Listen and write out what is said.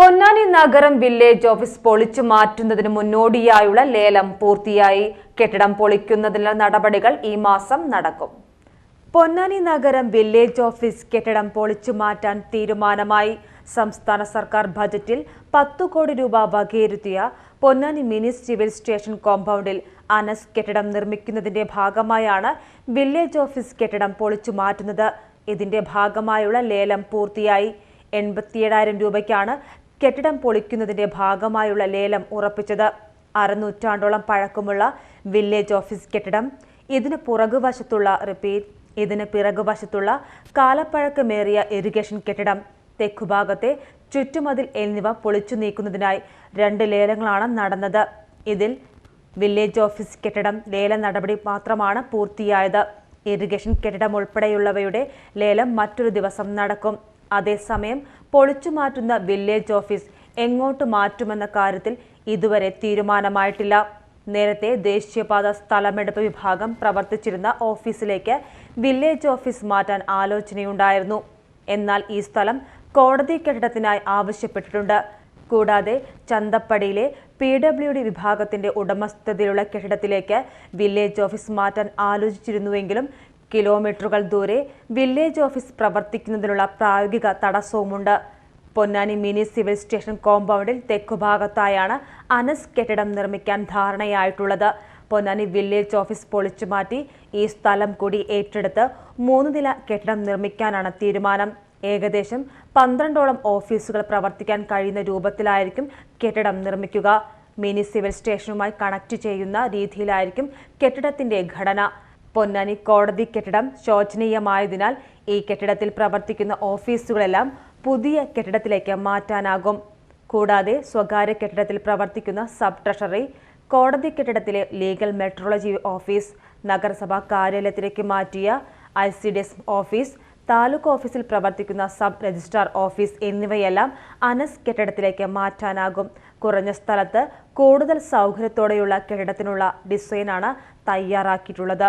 പൊന്നാനി നഗരം village office പൊളിച്ചു മാറ്റുന്നതിന് മുന്നോടിയായുള്ള ലേലം പൂർത്തിയായി. കെട്ടിടം പൊളിക്കുന്നതിനുള്ള നടപടികൾ ഈ മാസം നടക്കും. പൊന്നാനി നഗരം വില്ലേജ് ഓഫീസ് കെട്ടിടം പൊളിച്ചു മാറ്റാൻ തീരുമാനമായി. സംസ്ഥാന സർക്കാർ ബജറ്റിൽ പത്തു കോടി രൂപ വകയിരുത്തിയ പൊന്നാനി മിനി സിവിൽ സ്റ്റേഷൻ കോമ്പൗണ്ടിൽ അനസ് കെട്ടിടം നിർമ്മിക്കുന്നതിന്റെ ഭാഗമായാണ് വില്ലേജ് ഓഫീസ് കെട്ടിടം പൊളിച്ചു മാറ്റുന്നത്. ഇതിന്റെ ഭാഗമായുള്ള ലേലം പൂർത്തിയായി. എൺപത്തിയേഴായിരം രൂപയ്ക്കാണ് കെട്ടിടം പൊളിക്കുന്നതിന്റെ ഭാഗമായുള്ള ലേലം ഉറപ്പിച്ചത്. അരനൂറ്റാണ്ടോളം പഴക്കമുള്ള വില്ലേജ് ഓഫീസ് കെട്ടിടം ഇതിന് പുറകുവശത്തുള്ള റിപ്പീറ്റ് ഇതിന് പിറകുവശത്തുള്ള കാലപ്പഴക്കമേറിയ ഇറിഗേഷൻ കെട്ടിടം തെക്കുഭാഗത്തെ ചുറ്റുമതിൽ എന്നിവ പൊളിച്ചു നീക്കുന്നതിനായി രണ്ട് ലേലങ്ങളാണ് നടന്നത്. ഇതിൽ വില്ലേജ് ഓഫീസ് കെട്ടിടം ലേല നടപടി മാത്രമാണ് പൂർത്തിയായത്. ഇറിഗേഷൻ കെട്ടിടം ഉൾപ്പെടെയുള്ളവയുടെ ലേലം മറ്റൊരു ദിവസം നടക്കും. അതേസമയം പൊളിച്ചുമാറ്റുന്ന വില്ലേജ് ഓഫീസ് എങ്ങോട്ട് മാറ്റുമെന്ന കാര്യത്തിൽ ഇതുവരെ തീരുമാനമായിട്ടില്ല. നേരത്തെ ദേശീയപാത സ്ഥലമെടുപ്പ് വിഭാഗം പ്രവർത്തിച്ചിരുന്ന ഓഫീസിലേക്ക് വില്ലേജ് ഓഫീസ് മാറ്റാൻ ആലോചനയുണ്ടായിരുന്നു. എന്നാൽ ഈ സ്ഥലം കോടതി കെട്ടിടത്തിനായി ആവശ്യപ്പെട്ടിട്ടുണ്ട്. കൂടാതെ ചന്തപ്പടിയിലെ പി ഡബ്ല്യു ഡി വിഭാഗത്തിന്റെ ഉടമസ്ഥതയിലുള്ള കെട്ടിടത്തിലേക്ക് വില്ലേജ് ഓഫീസ് മാറ്റാൻ ആലോചിച്ചിരുന്നുവെങ്കിലും കിലോമീറ്ററുകൾ ദൂരെ വില്ലേജ് ഓഫീസ് പ്രവർത്തിക്കുന്നതിനുള്ള പ്രായോഗിക തടസ്സവുമുണ്ട്. പൊന്നാനി മിനി സിവിൽ സ്റ്റേഷൻ കോമ്പൗണ്ടിൽ തെക്കുഭാഗത്തായാണ് അനസ് കെട്ടിടം നിർമ്മിക്കാൻ ധാരണയായിട്ടുള്ളത്. പൊന്നാനി വില്ലേജ് ഓഫീസ് പൊളിച്ചു മാറ്റി ഈ സ്ഥലം കൂടി ഏറ്റെടുത്ത് മൂന്ന് നില കെട്ടിടം നിർമ്മിക്കാനാണ് തീരുമാനം. ഏകദേശം പന്ത്രണ്ടോളം ഓഫീസുകൾ പ്രവർത്തിക്കാൻ കഴിയുന്ന രൂപത്തിലായിരിക്കും കെട്ടിടം നിർമ്മിക്കുക. മിനി സിവിൽ സ്റ്റേഷനുമായി കണക്ട് ചെയ്യുന്ന രീതിയിലായിരിക്കും കെട്ടിടത്തിന്റെ ഘടന. പൊന്നാനി കോടതി കെട്ടിടം ശോചനീയമായതിനാൽ ഈ കെട്ടിടത്തിൽ പ്രവർത്തിക്കുന്ന ഓഫീസുകളെല്ലാം പുതിയ കെട്ടിടത്തിലേക്ക് മാറ്റാനാകും. കൂടാതെ സ്വകാര്യ കെട്ടിടത്തിൽ പ്രവർത്തിക്കുന്ന സബ് ട്രഷറി കോടതി കെട്ടിടത്തിലെ ലീഗൽ മെട്രോളജി ഓഫീസ് നഗരസഭാ കാര്യാലയത്തിലേക്ക് മാറ്റിയ I C D S office taluk ഓഫീസിൽ പ്രവർത്തിക്കുന്ന സബ് രജിസ്ട്രാർ ഓഫീസ് എന്നിവയെല്ലാം അനസ് കെട്ടിടത്തിലേക്ക് മാറ്റാനാകും. കുറഞ്ഞ സ്ഥലത്ത് കൂടുതൽ സൗകര്യത്തോടെയുള്ള കെട്ടിടത്തിനുള്ള ഡിസൈനാണ് തയ്യാറാക്കിയിട്ടുള്ളത്.